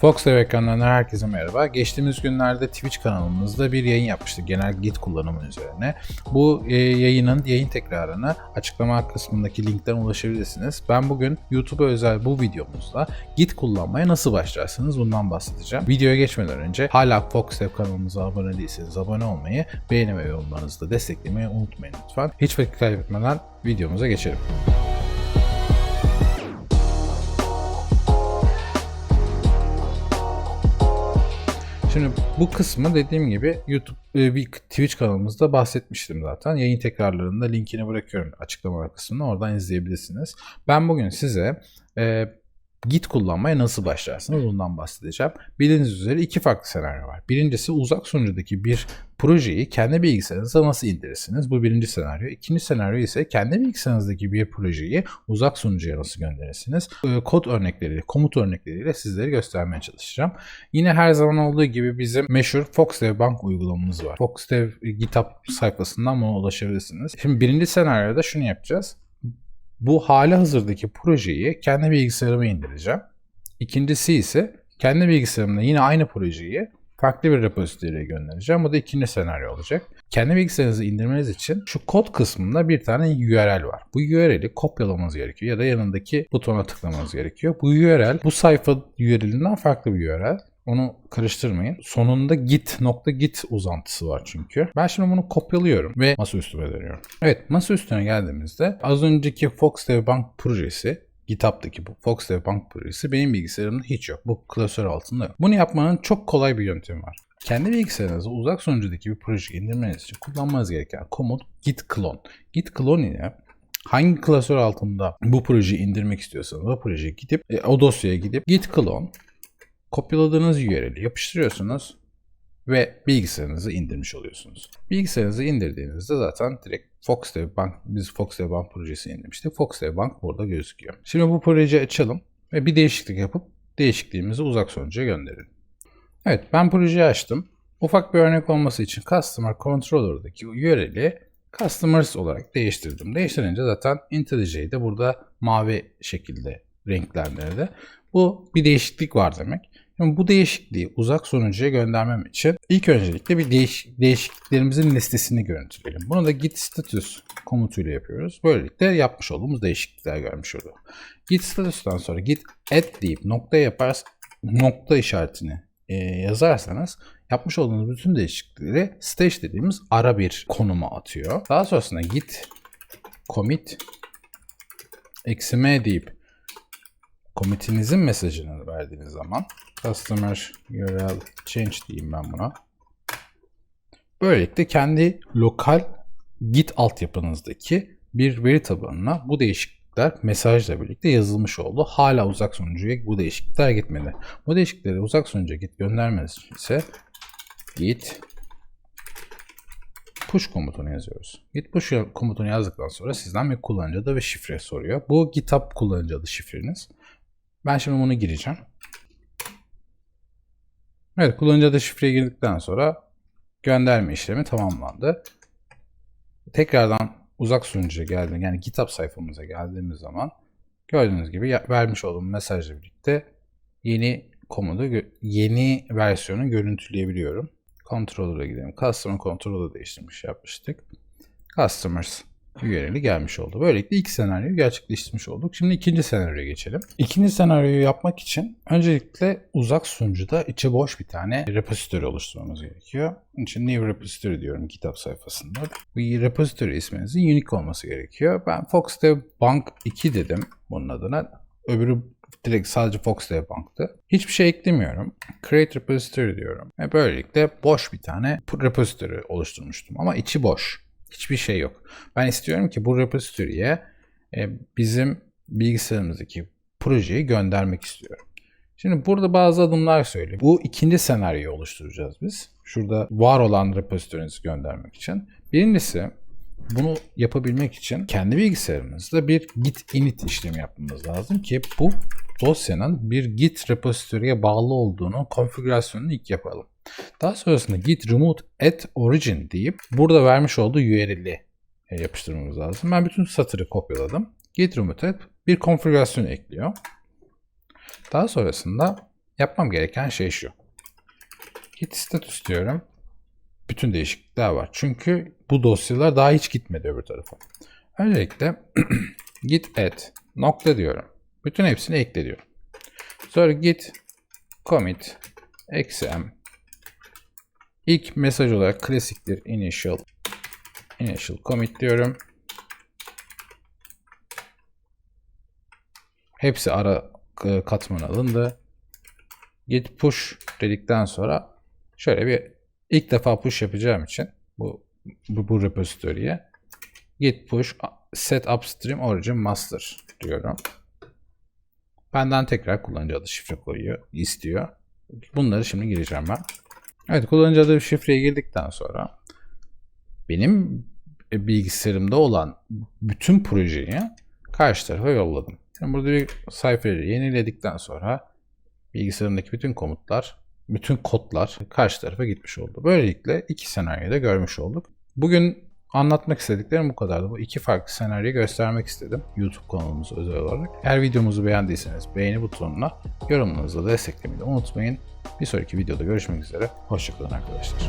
Foxdev ekranlarından herkese merhaba. Geçtiğimiz günlerde Twitch kanalımızda bir yayın yapmıştık genel Git kullanımı üzerine. Bu e, yayının yayın tekrarını açıklama kısmındaki linkten ulaşabilirsiniz. Ben bugün YouTube'a özel bu videomuzda Git kullanmaya nasıl başlarsınız bundan bahsedeceğim. Videoya geçmeden önce hala Foxdev kanalımıza abone değilseniz abone olmayı, beğeni ve yorumlarınızı da desteklemeyi unutmayın lütfen. Hiç vakit kaybetmeden videomuza geçelim. Şimdi bu kısmı dediğim gibi YouTube e, bir Twitch kanalımızda bahsetmiştim zaten. Yayın tekrarlarında linkini bırakıyorum açıklama kısmına. Oradan izleyebilirsiniz. Ben bugün size e, Git kullanmaya nasıl başlarsınız bundan bahsedeceğim. Bildiğiniz üzere iki farklı senaryo var. Birincisi uzak sunucudaki bir projeyi kendi bilgisayarınıza nasıl indirirsiniz? Bu birinci senaryo. İkinci senaryo ise kendi bilgisayarınızdaki bir projeyi uzak sunucuya nasıl gönderirsiniz? Ee, Kod örnekleriyle, komut örnekleriyle sizlere göstermeye çalışacağım. Yine her zaman olduğu gibi bizim meşhur Foxdev Bank uygulamamız var. Foxdev GitHub sayfasından buna ulaşabilirsiniz. Şimdi birinci senaryoda şunu yapacağız bu hali hazırdaki projeyi kendi bilgisayarıma indireceğim. İkincisi ise kendi bilgisayarımda yine aynı projeyi farklı bir repozitoriye göndereceğim. Bu da ikinci senaryo olacak. Kendi bilgisayarınızı indirmeniz için şu kod kısmında bir tane URL var. Bu URL'i kopyalamanız gerekiyor ya da yanındaki butona tıklamanız gerekiyor. Bu URL bu sayfa URL'inden farklı bir URL. Onu karıştırmayın. Sonunda git nokta git uzantısı var çünkü. Ben şimdi bunu kopyalıyorum ve masaüstüme dönüyorum. Evet masaüstüne geldiğimizde az önceki Foxdev Bank projesi GitHub'daki bu Foxdev Bank projesi benim bilgisayarımda hiç yok. Bu klasör altında yok. Bunu yapmanın çok kolay bir yöntemi var. Kendi bilgisayarınıza uzak sunucudaki bir proje indirmeniz için kullanmanız gereken komut git clone. Git clone ile hangi klasör altında bu projeyi indirmek istiyorsanız o projeye gidip e, o dosyaya gidip git clone kopyaladığınız URL'i yapıştırıyorsunuz ve bilgisayarınızı indirmiş oluyorsunuz. Bilgisayarınızı indirdiğinizde zaten direkt Foxdev Bank, biz Foxdev Bank projesi indirmiştik. Foxdev Bank burada gözüküyor. Şimdi bu projeyi açalım ve bir değişiklik yapıp değişikliğimizi uzak sonuca gönderelim. Evet ben projeyi açtım. Ufak bir örnek olması için Customer Controller'daki URL'i Customers olarak değiştirdim. Değiştirince zaten IntelliJ'de de burada mavi şekilde renklendirdi. Bu bir değişiklik var demek. Şimdi bu değişikliği uzak sonucuya göndermem için ilk öncelikle bir değiş değişikliklerimizin listesini görüntüleyelim. Bunu da git status komutuyla yapıyoruz. Böylelikle yapmış olduğumuz değişiklikler görmüş oluyor. Git status'tan sonra git add deyip nokta yapar nokta işaretini e, yazarsanız yapmış olduğunuz bütün değişiklikleri stage dediğimiz ara bir konuma atıyor. Daha sonrasında git commit eksi m deyip commit'inizin mesajını verdiğiniz zaman customer URL change diyeyim ben buna. Böylelikle kendi lokal git altyapınızdaki bir veri tabanına bu değişiklikler mesajla birlikte yazılmış oldu. Hala uzak sunucuya bu değişiklikler gitmedi. Bu değişiklikleri uzak sunucuya git göndermeniz ise git push komutunu yazıyoruz. Git push komutunu yazdıktan sonra sizden bir kullanıcı adı ve şifre soruyor. Bu GitHub kullanıcı adı şifreniz. Ben şimdi bunu gireceğim. Evet kullanıcı adı şifreye girdikten sonra gönderme işlemi tamamlandı. Tekrardan uzak sunucuya geldiğinde yani GitHub sayfamıza geldiğimiz zaman gördüğünüz gibi vermiş olduğum mesajla birlikte yeni komodu, yeni versiyonu görüntüleyebiliyorum. Controller'a gidelim. Customer Controller'ı değiştirmiş yapmıştık. Customers URL'i gelmiş oldu. Böylelikle ilk senaryoyu gerçekleştirmiş olduk. Şimdi ikinci senaryoya geçelim. İkinci senaryoyu yapmak için öncelikle uzak sunucuda içi boş bir tane repository oluşturmamız gerekiyor. Bunun için new repository diyorum GitHub sayfasında. Bu repository isminizin unique olması gerekiyor. Ben Foxdev Bank 2 dedim bunun adına. Öbürü direkt sadece Foxdev Bank'tı. Hiçbir şey eklemiyorum. Create repository diyorum. Ve böylelikle boş bir tane repository oluşturmuştum. Ama içi boş. Hiçbir şey yok. Ben istiyorum ki bu repository'e e, bizim bilgisayarımızdaki projeyi göndermek istiyorum. Şimdi burada bazı adımlar söyleyeyim. Bu ikinci senaryoyu oluşturacağız biz. Şurada var olan repository'nizi göndermek için. Birincisi bunu yapabilmek için kendi bilgisayarımızda bir git init işlemi yapmamız lazım ki bu dosyanın bir git repository'e bağlı olduğunu konfigürasyonunu ilk yapalım. Daha sonrasında git remote at origin deyip burada vermiş olduğu URL'i e, yapıştırmamız lazım. Ben bütün satırı kopyaladım. Git remote at bir konfigürasyon ekliyor. Daha sonrasında Yapmam gereken şey şu. Git status diyorum. Bütün değişiklikler var. Çünkü bu dosyalar daha hiç gitmedi öbür tarafa. Öncelikle git add nokta diyorum. Bütün hepsini ekle diyorum. Sonra git commit xm İlk mesaj olarak klasiktir initial initial commit diyorum. Hepsi ara e, katmana alındı. Git push dedikten sonra şöyle bir ilk defa push yapacağım için bu bu, bu repository'ye git push set upstream origin master diyorum. Benden tekrar kullanıcı adı şifre koyuyor, istiyor. Bunları şimdi gireceğim ben. Evet kullanıcı adı ve şifreye girdikten sonra benim bilgisayarımda olan bütün projeyi karşı tarafa yolladım. Şimdi burada bir sayfayı yeniledikten sonra bilgisayarımdaki bütün komutlar, bütün kodlar karşı tarafa gitmiş oldu. Böylelikle iki senaryoda görmüş olduk. Bugün anlatmak istediklerim bu kadardı. Bu iki farklı senaryoyu göstermek istedim YouTube kanalımıza özel olarak. Eğer videomuzu beğendiyseniz beğeni butonuna yorumlarınızla desteklemeyi de unutmayın. Bir sonraki videoda görüşmek üzere. Hoşçakalın arkadaşlar.